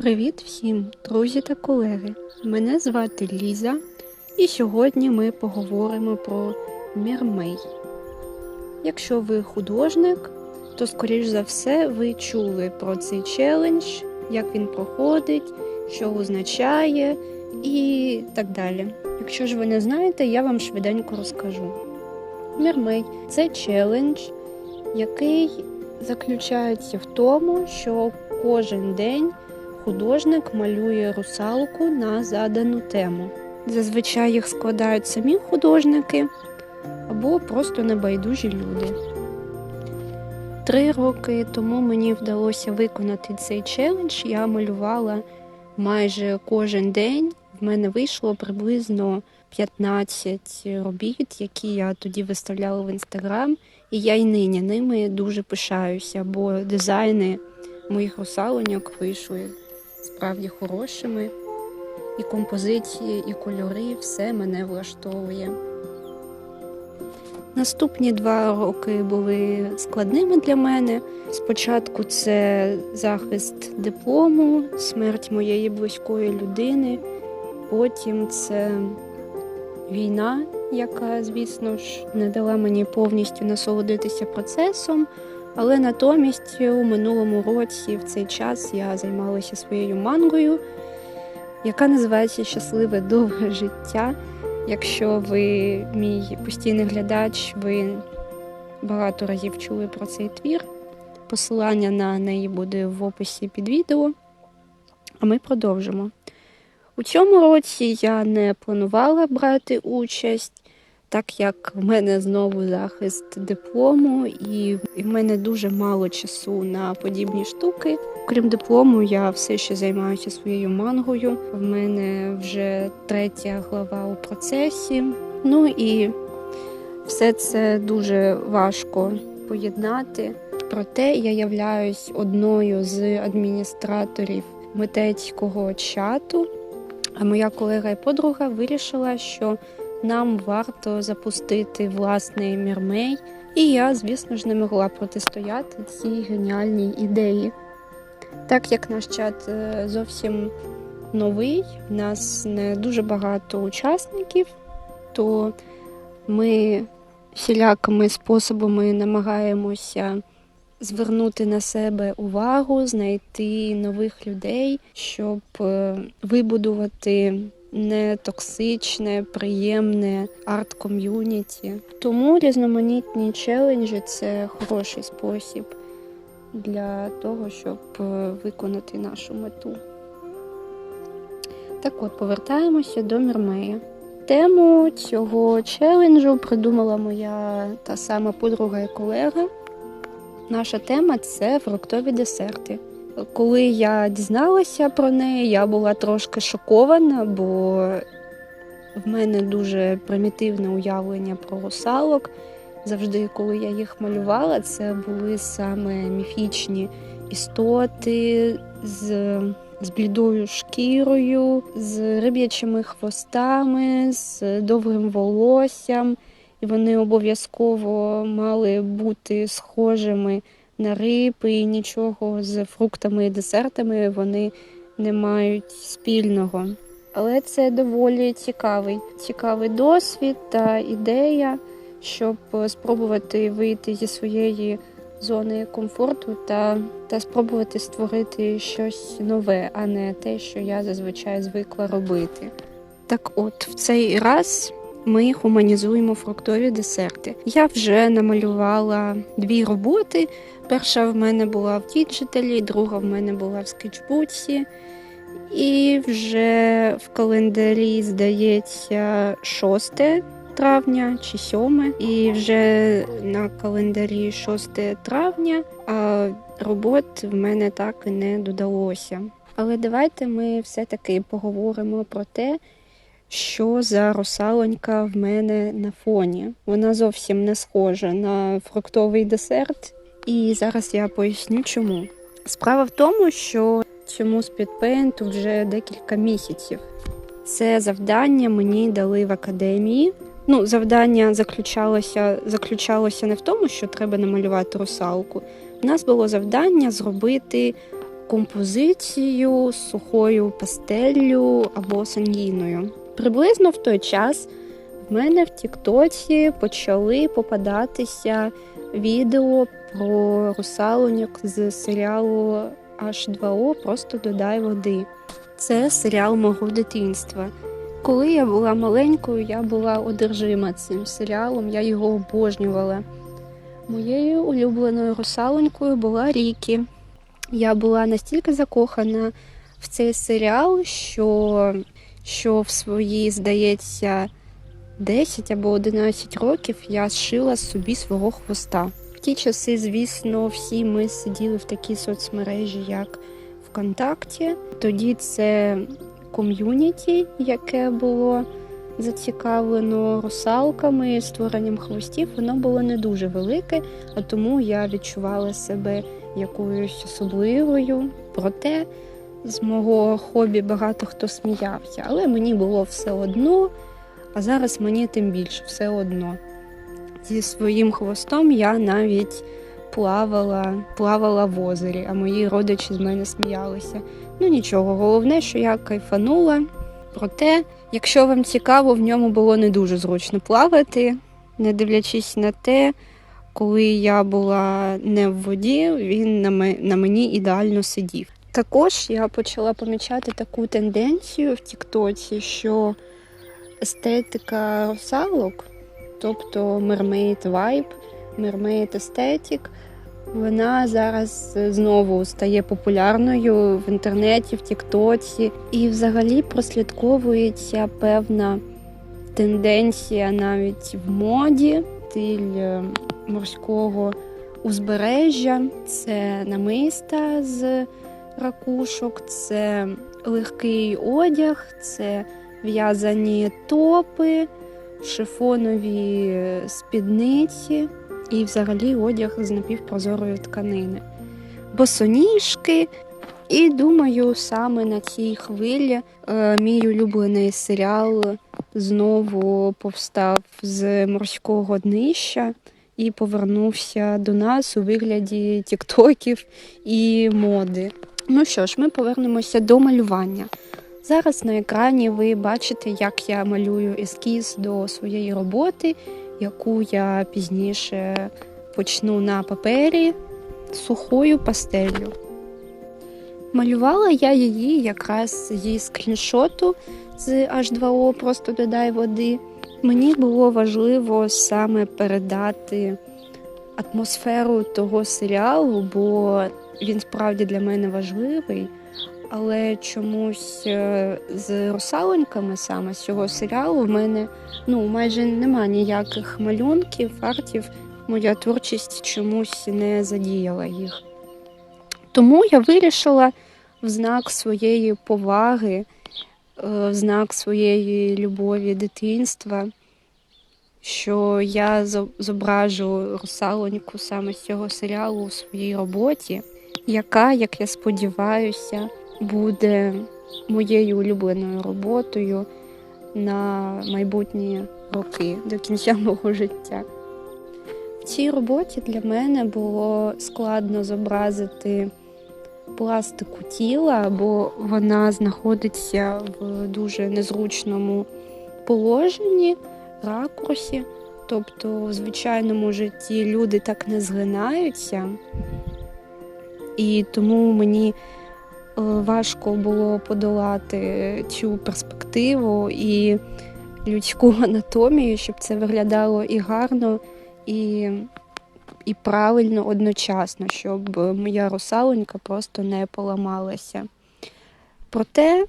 Привіт всім, друзі та колеги! Мене звати Ліза, і сьогодні ми поговоримо про Мірмей. Якщо ви художник, то, скоріш за все, ви чули про цей челендж, як він проходить, що означає і так далі. Якщо ж ви не знаєте, я вам швиденько розкажу. Мірмей це челендж, який заключається в тому, що кожен день художник малює русалку на задану тему. Зазвичай їх складають самі художники або просто небайдужі люди. Три роки тому мені вдалося виконати цей челендж. Я малювала майже кожен день. В мене вийшло приблизно 15 робіт, які я тоді виставляла в інстаграм, і я й нині ними дуже пишаюся, бо дизайни моїх русалоньок вийшли справді хорошими. І композиції, і кольори, все мене влаштовує. Наступні два роки були складними для мене. Спочатку це захист диплому, смерть моєї близької людини, потім це війна, яка, звісно ж, не дала мені повністю насолодитися процесом. Але натомість у минулому році в цей час я займалася своєю мангою, яка називається Щасливе довге життя. Якщо ви мій постійний глядач, ви багато разів чули про цей твір. Посилання на неї буде в описі під відео. А ми продовжимо. У цьому році я не планувала брати участь так як в мене знову захист диплому, і в мене дуже мало часу на подібні штуки. Крім диплому, я все ще займаюся своєю мангою. В мене вже третя глава у процесі. Ну і все це дуже важко поєднати. Проте я являюсь одною з адміністраторів митецького чату. А моя колега і подруга вирішила, що нам варто запустити власний мірмей, і я, звісно ж, не могла протистояти цій геніальній ідеї. Так як наш чат е, зовсім новий, в нас не дуже багато учасників, то ми всілякими способами намагаємося звернути на себе увагу, знайти нових людей, щоб е, вибудувати не токсичне, приємне арт-ком'юніті. Тому різноманітні челенджі це хороший спосіб для того, щоб е, виконати нашу мету. Так от, повертаємося до Мірмея. Тему цього челенджу придумала моя та сама подруга і колега. Наша тема це фруктові десерти. Коли я дізналася про неї, я була трошки шокована, бо в мене дуже примітивне уявлення про русалок. Завжди, коли я їх малювала, це були саме міфічні істоти з з блідою шкірою, з риб'ячими хвостами, з довгим волоссям, і вони обов'язково мали бути схожими на риби і нічого з фруктами і десертами вони не мають спільного. Але це доволі цікавий, цікавий досвід та ідея, щоб спробувати вийти зі своєї зони комфорту та, та спробувати створити щось нове, а не те, що я зазвичай звикла робити. Так от, в цей раз ми гуманізуємо фруктові десерти. Я вже намалювала дві роботи. Перша в мене була в діджиталі, друга в мене була в скетчбуці. І вже в календарі, здається, 6 травня чи 7. І вже на календарі 6 травня, а робот в мене так і не додалося. Але давайте ми все-таки поговоримо про те, що за русалонька в мене на фоні. Вона зовсім не схожа на фруктовий десерт. І зараз я поясню, чому. Справа в тому, що цьому спідпейнту вже декілька місяців. Це завдання мені дали в академії. Ну, завдання заключалося заключалося не в тому, що треба намалювати русалку. У нас було завдання зробити композицією, сухою пастеллю або сангіною. Приблизно в той час в мене в Тіктоці почали попадатися відео про русалоньок з серіалу H2O Просто додай води. Це серіал мого дитинства. Коли я була маленькою, я була одержима цим серіалом, я його обожнювала. Моєю улюбленою русалонькою була Рікі. Я була настільки закохана в цей серіал, що, що в свої, здається, 10 або 11 років я зшила собі свого хвоста. В ті часи, звісно, всі ми сиділи в такій соцмережі, як ВКонтакті. Тоді це ком'юніті, яке було зацікавлено русалками, створенням хвостів, воно було не дуже велике, а тому я відчувала себе якоюсь особливою. Проте з мого хобі багато хто сміявся, але мені було все одно, а зараз мені тим більше все одно. Зі своїм хвостом я навіть плавала, плавала в озері, а мої родичі з мене сміялися. Ну нічого, головне, що я кайфанула. Проте, якщо вам цікаво, в ньому було не дуже зручно плавати, не дивлячись на те, коли я була не в воді, він на мені ідеально сидів. Також я почала помічати таку тенденцію в Тіктоці, що естетика русалок, тобто mermaid vibe, mermaid aesthetic, вона зараз знову стає популярною в інтернеті, в Тіктоці, і взагалі прослідковується певна тенденція навіть в моді, стиль е, морського узбережжя, це намиста з ракушок, це легкий одяг, це в'язані топи, шифонові спідниці і взагалі одяг з напівпрозорої тканини. Босоніжки. І думаю, саме на цій хвилі е, мій улюблений серіал знову повстав з морського днища і повернувся до нас у вигляді тіктоків і моди. Ну що ж, ми повернемося до малювання. Зараз на екрані ви бачите, як я малюю ескіз до своєї роботи, яку я пізніше почну на папері сухою пастелью. Малювала я її якраз зі скріншоту з H2O, просто додай води. Мені було важливо саме передати атмосферу того серіалу, бо він справді для мене важливий. Але чомусь е, з русалоньками саме з цього серіалу в мене ну майже нема ніяких малюнків, артів. Моя творчість чомусь не задіяла їх. Тому я вирішила в знак своєї поваги, е, в знак своєї любові дитинства, що я зображу русалоньку саме з цього серіалу у своїй роботі, яка, як я сподіваюся, буде моєю улюбленою роботою на майбутні роки до кінця мого життя. В цій роботі для мене було складно зобразити пластику тіла, бо вона знаходиться в дуже незручному положенні, ракурсі. Тобто в звичайному житті люди так не згинаються, і тому мені е, важко було подолати цю перспективу і людську анатомію, щоб це виглядало і гарно, і, і правильно одночасно, щоб моя русалонька просто не поламалася. Проте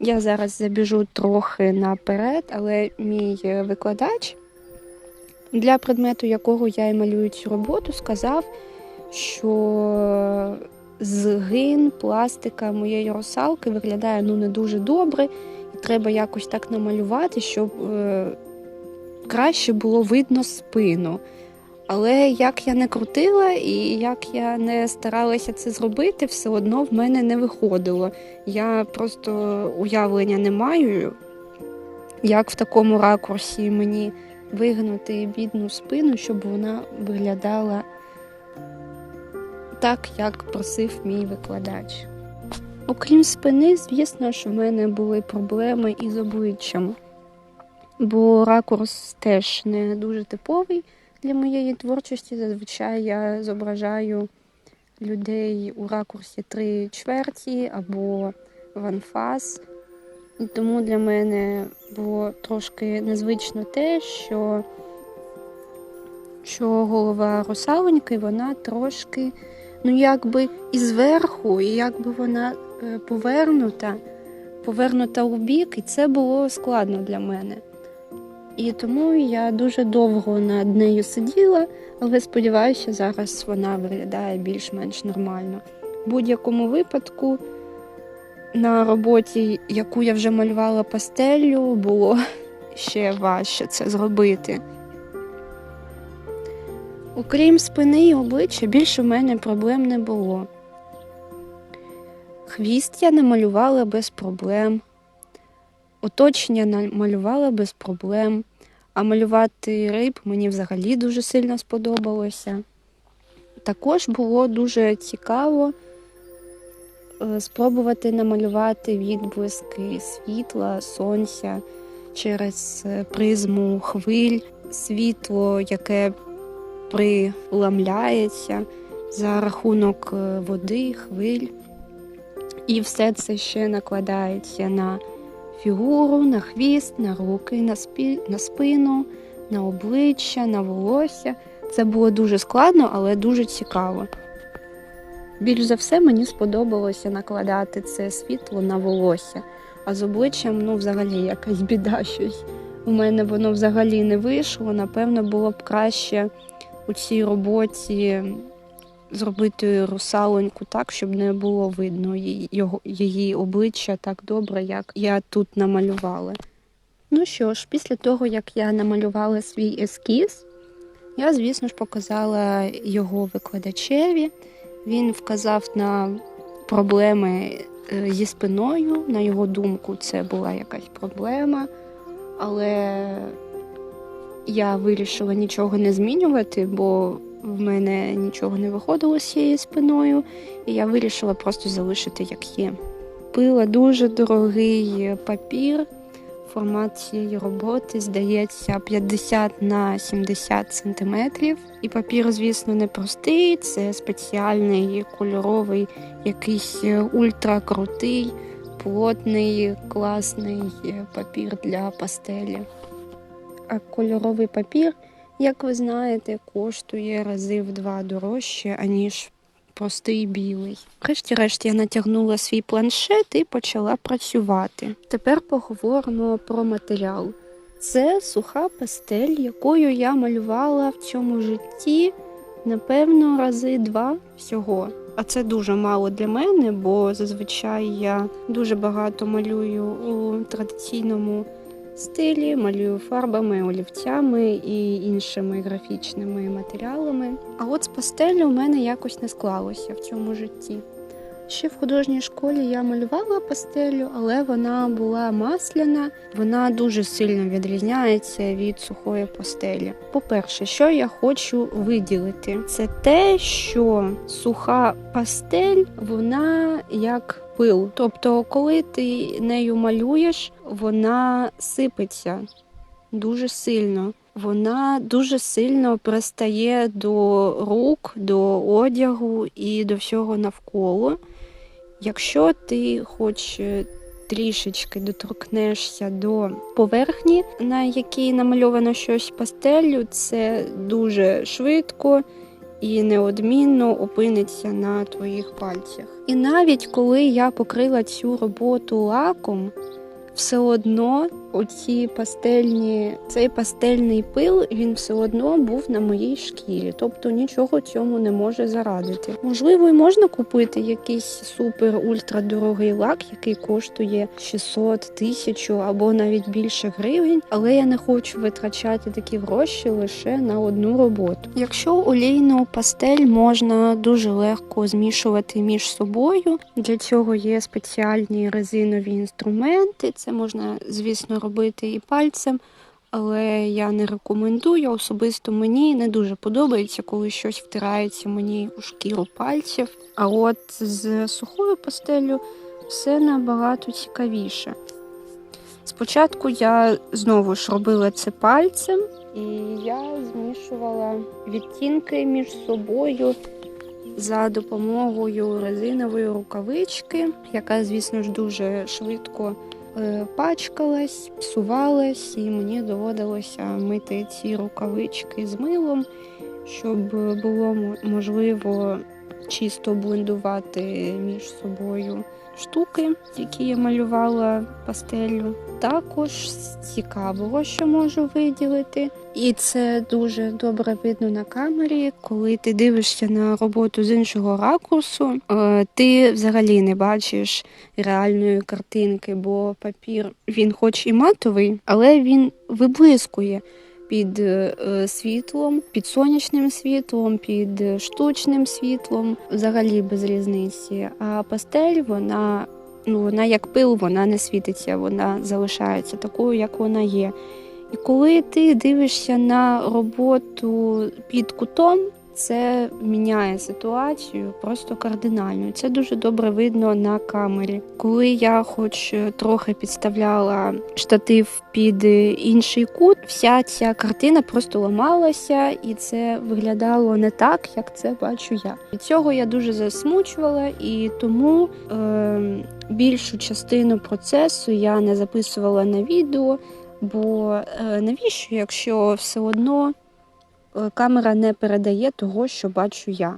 я зараз забіжу трохи наперед, але мій е, викладач, для предмету якого я і малюю цю роботу, сказав, що згин пластика моєї русалки виглядає ну не дуже добре, і треба якось так намалювати, щоб е, краще було видно спину. Але як я не крутила і як я не старалася це зробити, все одно в мене не виходило. Я просто уявлення не маю, як в такому ракурсі мені вигнути бідну спину, щоб вона виглядала так, як просив мій викладач. Окрім спини, звісно ж, в мене були проблеми із обличчям, бо ракурс теж не дуже типовий для моєї творчості. Зазвичай я зображаю людей у ракурсі три чверті або в анфас. І тому для мене було трошки незвично те, що, що голова русалоньки, вона трошки, ну якби і зверху, і якби вона е, повернута, повернута у бік, і це було складно для мене. І тому я дуже довго над нею сиділа, але сподіваюся, зараз вона виглядає більш-менш нормально. В будь-якому випадку на роботі, яку я вже малювала пастеллю, було ще важче це зробити. Окрім спини і обличчя, більше в мене проблем не було. Хвіст я намалювала без проблем, оточення намалювала без проблем, а малювати риб мені взагалі дуже сильно сподобалося. Також було дуже цікаво е, спробувати намалювати відблиски світла, сонця через е, призму хвиль, світло, яке приламляється за рахунок е, води, хвиль. І все це ще накладається на фігуру, на хвіст, на руки, на, спі... на спину, на обличчя, на волосся. Це було дуже складно, але дуже цікаво. Більш за все мені сподобалося накладати це світло на волосся, а з обличчям, ну, взагалі, якась біда щось. У мене воно взагалі не вийшло. Напевно, було б краще у цій роботі зробити русалоньку так, щоб не було видно його, її обличчя так добре, як я тут намалювала. Ну що ж, після того, як я намалювала свій ескіз, я, звісно ж, показала його викладачеві. Він вказав на проблеми е, зі спиною. На його думку, це була якась проблема, але я вирішила нічого не змінювати, бо в мене нічого не виходило з цією спиною, і я вирішила просто залишити як є. Пила дуже дорогий папір. Формат цієї роботи здається 50 на 70 сантиметрів. І папір, звісно, не простий, це спеціальний кольоровий, якийсь ультракрутий, плотний, класний папір для пастелі. А кольоровий папір, як ви знаєте, коштує рази в два дорожче, аніж простий білий. Врешті-решт я натягнула свій планшет і почала працювати. Тепер поговоримо про матеріал. Це суха пастель, якою я малювала в цьому житті, напевно, рази два всього. А це дуже мало для мене, бо зазвичай я дуже багато малюю у традиційному стилі, малюю фарбами, олівцями і іншими графічними матеріалами. А от з пастелю у мене якось не склалося в цьому житті. Ще в художній школі я малювала пастелю, але вона була масляна, вона дуже сильно відрізняється від сухої пастелі. По-перше, що я хочу виділити, це те, що суха пастель, вона як пил. Тобто, коли ти нею малюєш, вона сипеться дуже сильно. Вона дуже сильно пристає до рук, до одягу і до всього навколо. Якщо ти хоч трішечки доторкнешся до поверхні, на якій намальовано щось пастеллю, це дуже швидко і неодмінно опиниться на твоїх пальцях. І навіть коли я покрила цю роботу лаком, все одно оці пастельні, цей пастельний пил він все одно був на моїй шкірі, тобто нічого цьому не може зарадити. Можливо, і можна купити якийсь супер ультрадорогий лак, який коштує 600 тисяч або навіть більше гривень, але я не хочу витрачати такі гроші лише на одну роботу. Якщо олійну пастель можна дуже легко змішувати між собою, для цього є спеціальні резинові інструменти. Це можна, звісно, робити і пальцем, але я не рекомендую. Особисто мені не дуже подобається, коли щось втирається мені у шкіру пальців. А от з сухою пастеллю все набагато цікавіше. Спочатку я знову ж робила це пальцем, і я змішувала відтінки між собою за допомогою резинової рукавички, яка, звісно ж, дуже швидко пачкалась, псувалась, і мені доводилося мити ці рукавички з милом, щоб було можливо чисто блендувати між собою штуки, які я малювала пастеллю. Також з цікавого, що можу виділити, і це дуже добре видно на камері, коли ти дивишся на роботу з іншого ракурсу, е, ти взагалі не бачиш реальної картинки, бо папір він, хоч і матовий, але він виблискує. Під е, е, світлом, під сонячним світлом, під штучним світлом, взагалі без різниці. А пастель, вона, ну, вона як пил, вона не світиться, вона залишається такою, як вона є. І коли ти дивишся на роботу під кутом, це міняє ситуацію просто кардинально. Це дуже добре видно на камері. Коли я хоч трохи підставляла штатив під інший кут, вся ця картина просто ламалася, і це виглядало не так, як це бачу я. Від цього я дуже засмучувала, і тому е, більшу частину процесу я не записувала на відео. Бо е, навіщо, якщо все одно камера не передає того, що бачу я?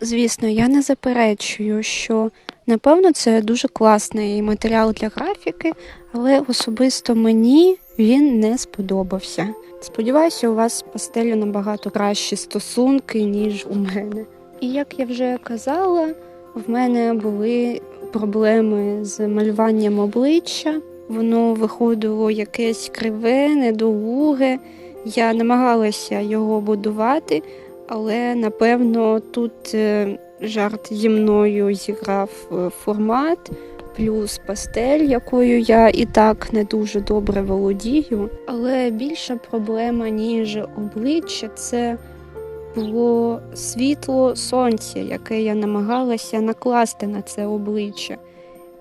Звісно, я не заперечую, що напевно це дуже класний матеріал для графіки, але особисто мені він не сподобався. Сподіваюся, у вас з пастелю набагато кращі стосунки, ніж у мене. І як я вже казала, в мене були проблеми з малюванням обличчя. Воно виходило якесь криве, недолуге. Я намагалася його будувати, але напевно тут е, жарт зі мною зіграв е, формат, плюс пастель, якою я і так не дуже добре володію. Але більша проблема, ніж обличчя, це було світло сонця, яке я намагалася накласти на це обличчя.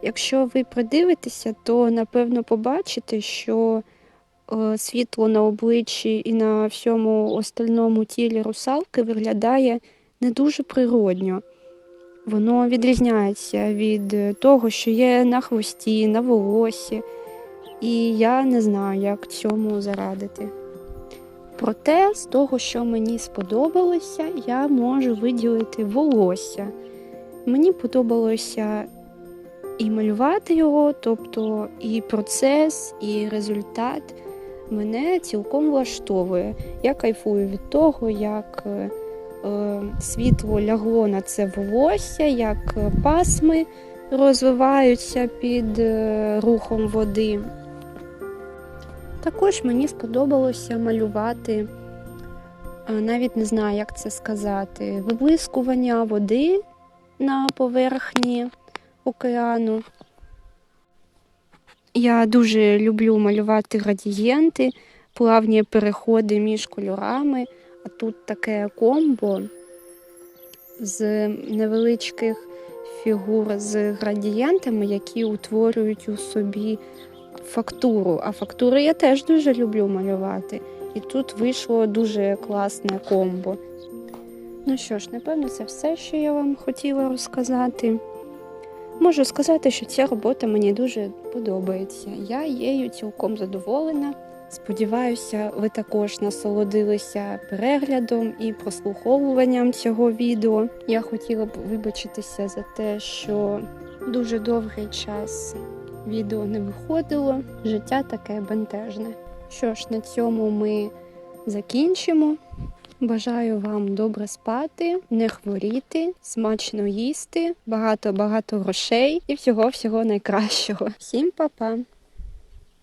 Якщо ви придивитеся, то напевно побачите, що світло на обличчі і на всьому остальному тілі русалки виглядає не дуже природньо. Воно відрізняється від е, того, що є на хвості, на волосі, і я не знаю, як цьому зарадити. Проте, з того, що мені сподобалося, я можу виділити волосся. Мені подобалося і малювати його, тобто і процес, і результат мене цілком влаштовує. Я кайфую від того, як е, е, світло лягло на це волосся, як е, пасми розвиваються під рухом води. Також мені сподобалося малювати, навіть не знаю, як це сказати, виблискування води на поверхні океану. Я дуже люблю малювати градієнти, плавні переходи між кольорами, а тут таке комбо з невеличких фігур з градієнтами, які утворюють у собі фактуру. А фактури я теж дуже люблю малювати. І тут вийшло дуже класне комбо. Ну що ж, напевно, це все, що я вам хотіла розказати. Можу сказати, що ця робота мені дуже подобається. Я її цілком задоволена. Сподіваюся, ви також насолодилися переглядом і прослуховуванням цього відео. Я хотіла б вибачитися за те, що дуже довгий час відео не виходило. Життя таке бентежне. Що ж, на цьому ми закінчимо. Бажаю вам добре спати, не хворіти, смачно їсти, багато-багато грошей і всього-всього найкращого. Всім па-па!